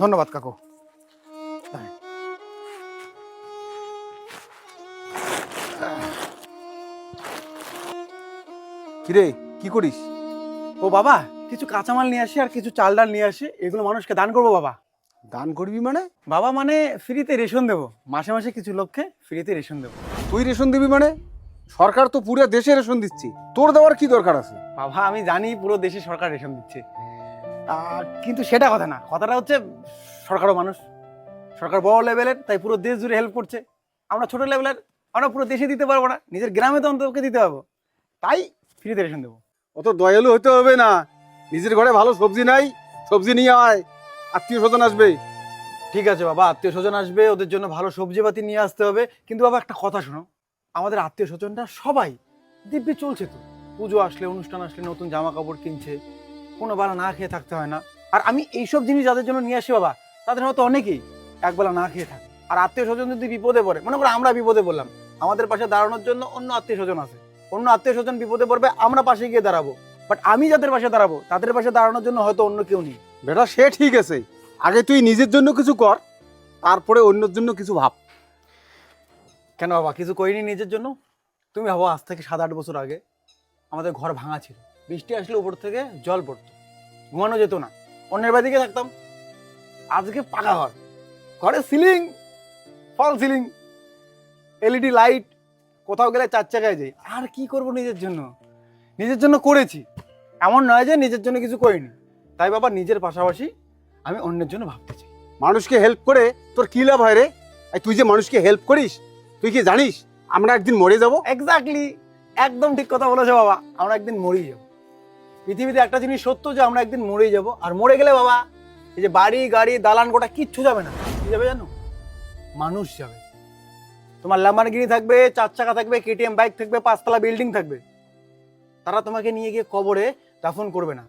ধন্যবাদ কাকু। কিরে কি করিস? ও বাবা কিছু কাঁচামাল নিয়ে আসি আর কিছু চাল ডাল নিয়ে আসি এগুলো মানুষকে দান করব বাবা। দান করবি মানে? বাবা মানে ফ্রিতে রেশন দেবো। মাসে মাসে কিছু লোককে ফ্রিতে রেশন দেবো। তুই রেশন দিবি মানে? সরকার তো পুরো দেশে রেশন দিচ্ছি। তোর দেওয়ার কি দরকার আছে? বাবা আমি জানি পুরো দেশে সরকার রেশন দিচ্ছে। কিন্তু সেটা কথা না কথাটা হচ্ছে সরকারও মানুষ সরকার বড় লেভেলের তাই পুরো দেশ জুড়ে হেল্প করছে। আমরা ছোট লেভেলের আমরা পুরো দেশে দিতে পারব না নিজের গ্রামে তো অন্ততকে দিতে পারব। তাই ফ্রিতে রেশন দেবো। অত দয়ালু হতে হবে না নিজের ঘরে ভালো সবজি নাই সবজি নিয়ে আয় আত্মীয় স্বজন আসবে। ঠিক আছে বাবা আত্মীয় স্বজন আসবে ওদের জন্য ভালো সবজি পাতি নিয়ে আসতে হবে। কিন্তু বাবা একটা কথা শোনো আমাদের আত্মীয় স্বজনরা সবাই দিব্যি চলছে তো। পুজো আসলে অনুষ্ঠান আসলে নতুন জামা কাপড় কিনছে কোনো বেলা না খেয়ে থাকতে হয় না। আর আমি এইসব জিনিস যাদের জন্য নিয়ে আসি বাবা তাদের হয়তো অনেকেই একবেলা না খেয়ে থাকে। আর আত্মীয় স্বজন যদি বিপদে পড়ে মনে করো আমরা বিপদে পড়লাম আমাদের পাশে দাঁড়ানোর জন্য অন্য আত্মীয় স্বজন আছে। অন্য আত্মীয় স্বজন বিপদে পড়বে আমরা পাশে গিয়ে দাঁড়াবো। বাট আমি যাদের পাশে দাঁড়াবো তাদের পাশে দাঁড়ানোর জন্য হয়তো অন্য কেউ নেই। বেটা সে ঠিক আছে। আগে তুই নিজের জন্য কিছু কর তারপরে অন্যের জন্য কিছু ভাব। কেন বাবা কিছু করিনি নিজের জন্য? তুমি ভাবো আজ থেকে সাত আট বছর আগে আমাদের ঘর ভাঙা ছিল। বৃষ্টি আসলে উপর থেকে জল পড়তো। ঘুমানো যেত না। অন্যের বাড়িতে থাকতাম। আজকে পাকা ঘর। ঘরে ceiling fall ceiling LED light কোথাও গেলে চার চাকায় যাই। আর কি করব নিজের জন্য? নিজের জন্য করেছি। এমন নয় যে নিজের জন্য কিছু করিনি। তাই বাবা নিজের পাশাপাশি আমি অন্যের জন্য ভাবতে চাই। মানুষকে হেল্প করে তোর কি লাভ হয় রে? তুই যে মানুষকে হেল্প করিস তুই কি জানিস আমরা একদিন মরে যাব? এক্স্যাক্টলি একদম ঠিক কথা বলেছ বাবা। আমরা একদিন মরেই যাব। পৃথিবীতে একটা জিনিস সত্য যে আমরা একদিন মরে যাব, আর মরে গেলে বাবা, এই যে বাড়ি, গাড়ি, দালান গোটা কিচ্ছু যাবে না। কি যাবে জানো? মানুষ যাবে। তোমার ল্যাম্বারগিনি থাকবে, চার চাকা থাকবে কেটিএম বাইক থাকবে, পাঁচতলা বিল্ডিং থাকবে। তারা তোমাকে নিয়ে গিয়ে কবরে দাফন করবে না।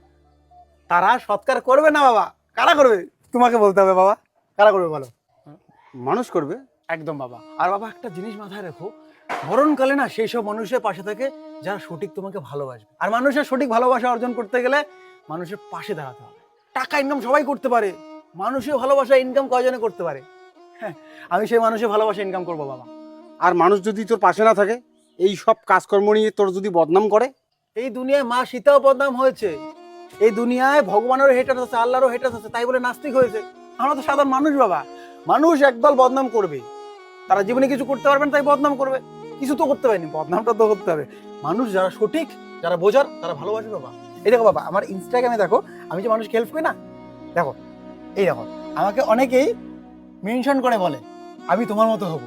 তারা সৎকার করবে না বাবা? কারা করবে? তোমাকে বলতে হবে বাবা। কারা করবে বলো? মানুষ করবে। একদম বাবা। আর বাবা একটা জিনিস মাথায় রেখো মরণকালে না সেই সব মানুষের পাশে থাকে যারা সঠিক তোমাকে ভালোবাসবে আর মানুষের সঠিক ভালোবাসা অর্জন করতে গেলে মানুষের পাশে দাঁড়াতে হবে। টাকা ইনকাম সবাই করতে পারে মানুষের ভালোবাসা ইনকাম কয়জনে করতে পারে? হ্যাঁ আমি সেই মানুষের ভালোবাসা ইনকাম করব বাবা। আর মানুষ যদি তোর পাশে না থাকে এই সব কাজকর্ম নিয়ে তোর যদি বদনাম করে? এই দুনিয়ায় মা সীতাও বদনাম হয়েছে। এই দুনিয়ায় ভগবানেরও হেটার আছে আল্লাহরও হেটার আছে তাই বলে নাস্তিক হয়েছে। আমরা তো সাধারণ মানুষ বাবা। মানুষ একদল বদনাম করবে। তারা জীবনে কিছু করতে পারবে না, তাই বদনাম করবে। কিছু তো করতে পারেনি, বদনামটা তো করতে হবে। মানুষ যারা সঠিক, যারা বোঝার, তারা ভালোবাসে বাবা। এই দেখো বাবা, আমার ইনস্টাগ্রামে দেখো, আমি যে মানুষকে হেল্প করি না, দেখো, এই দেখো, আমাকে অনেকেই মেনশন করে বলে, আমি তোমার মতো হব।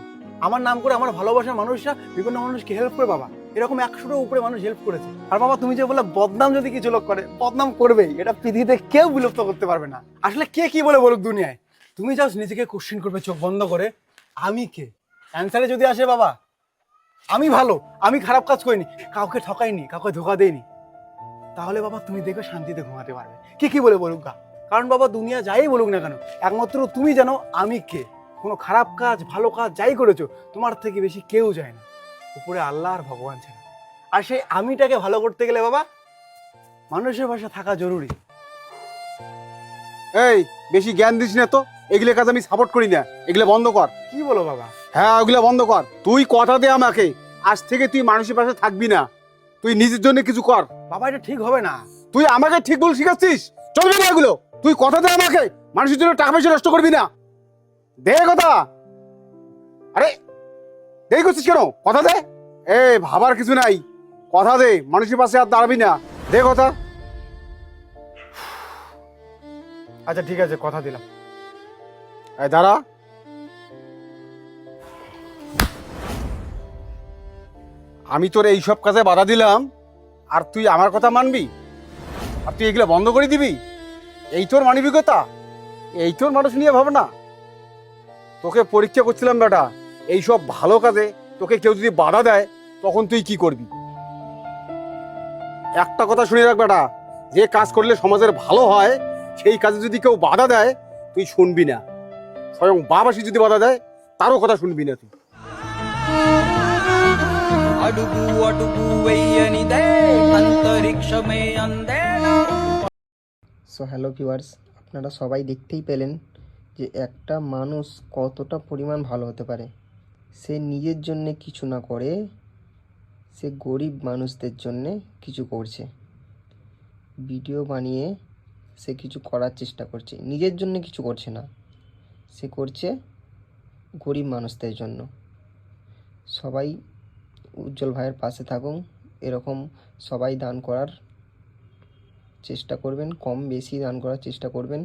আমার নাম করে আমার ভালোবাসার মানুষরা বিভিন্ন মানুষকে হেল্প করে বাবা। এরকম একশোটার উপরে মানুষ হেল্প করেছে। আর বাবা, তুমি যে বলে বদনাম যদি কিছু লোক করে, বদনাম করবেই, এটা পৃথিবীতে কেউ বিলুপ্ত করতে পারবে না। আসলে কে কি বলে বলুক দুনিয়ায়? তুমি জাস্ট নিজেকে কোশ্চেন করবে, চোখ বন্ধ করে আমি কে? অ্যান্সারে যদি আসে বাবা, আমি ভালো, আমি খারাপ কাজ করিনি, কাউকে ঠকাইনি, কাউকে ধোকা দেইনি। তাহলে বাবা তুমি দেখবে শান্তিতে ঘুমাতে পারবে। কে কি বলে বলুক গা? কারণ বাবা দুনিয়া যাই বলুক না কেন, একমাত্র তুমি জানো আমি কে। কোনো খারাপ কাজ, ভালো কাজ যাই করেছ, তোমার থেকে বেশি কেউ যায় না। উপরে আল্লাহ আর ভগবান ছাড়া। আর সেই আমিটাকে ভালো করতে গেলে বাবা, মানুষের ভাষা থাকা জরুরি। এই, বেশি জ্ঞান দিস না তো। এগুলো কাজ আমি সাপোর্ট করি না। এগুলো বন্ধ কর। কি বলো বাবা? হ্যাঁ ওগুলো বন্ধ কর। তুই কথা দে আমাকে। আজ থেকে তুই মানুষের পাশে থাকবি না। তুই নিজের জন্য কিছু কর। বাবা এটা ঠিক হবে না। তুই আমাকে ঠিক বল শিখাচ্ছিস? চলবে না এগুলো। তুই কথা দে আমাকে। মানুষের জন্য টাকা পয়সা নষ্ট করবি না। দে কথা। আরে দেরি করছিস কেন? কথা দে। এ ভাবার কিছু নাই। কথা দে। মানুষের পাশে আর দাঁড়াবি না। দে কথা। আচ্ছা ঠিক আছে কথা দিলাম। এই, দাঁড়া। আমি তোর এই সব কাজে বাধা দিলাম, আর তুই আমার কথা মানবি? আর তুই এগুলো বন্ধ করে দিবি? এই তোর মানবিকতা? এই তোর মানুষ নিয়ে ভাবনা? তোকে পরীক্ষা করছিলাম বেটা, এই সব ভালো কাজে তোকে কেউ যদি বাধা দেয়, তখন তুই কি করবি? একটা কথা শুনে রাখ বেটা, যে কাজ করলে সমাজের ভালো হয়, সেই কাজে যদি কেউ বাধা দেয়, তুই শুনবি না। স্বয়ং বাবাসি যদি বাধা দেয় তারও কথা শুনবি না তুই అడుగు అడుగు వెయ్యనిదే అంతరిక్షమే అందేనా সো হ্যালো ভিউয়ার্স আপনারা সবাই দেখতেই পেলেন যে একটা মানুষ কতটা পরিমাণ ভালো হতে পারে সে নিজের জন্যে কিছু না করে সে গরিব মানুষদের জন্যে কিছু করছে ভিডিও বানিয়ে সে কিছু করার চেষ্টা করছে নিজের জন্য কিছু করছে না সে করছে গরিব মানুষদের জন্য। সবাই উজ্জ্বল ভাইয়ের পাশে থাকুন, এরকম সবাই দান করার চেষ্টা করবেন, কম বেশি দান করার চেষ্টা করবেন,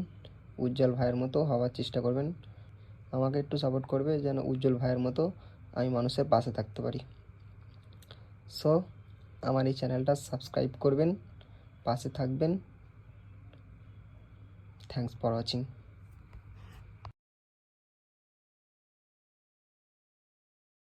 উজ্জ্বল ভাইয়ের মতো হওয়ার চেষ্টা করবেন। আমাকে একটু সাপোর্ট করবে যেন উজ্জ্বল ভাইয়ের মতো আমি মানুষের পাশে থাকতে পারি। সো আমার এই চ্যানেলটা সাবস্ক্রাইব করবেন, পাশে থাকবেন। Thanks for watching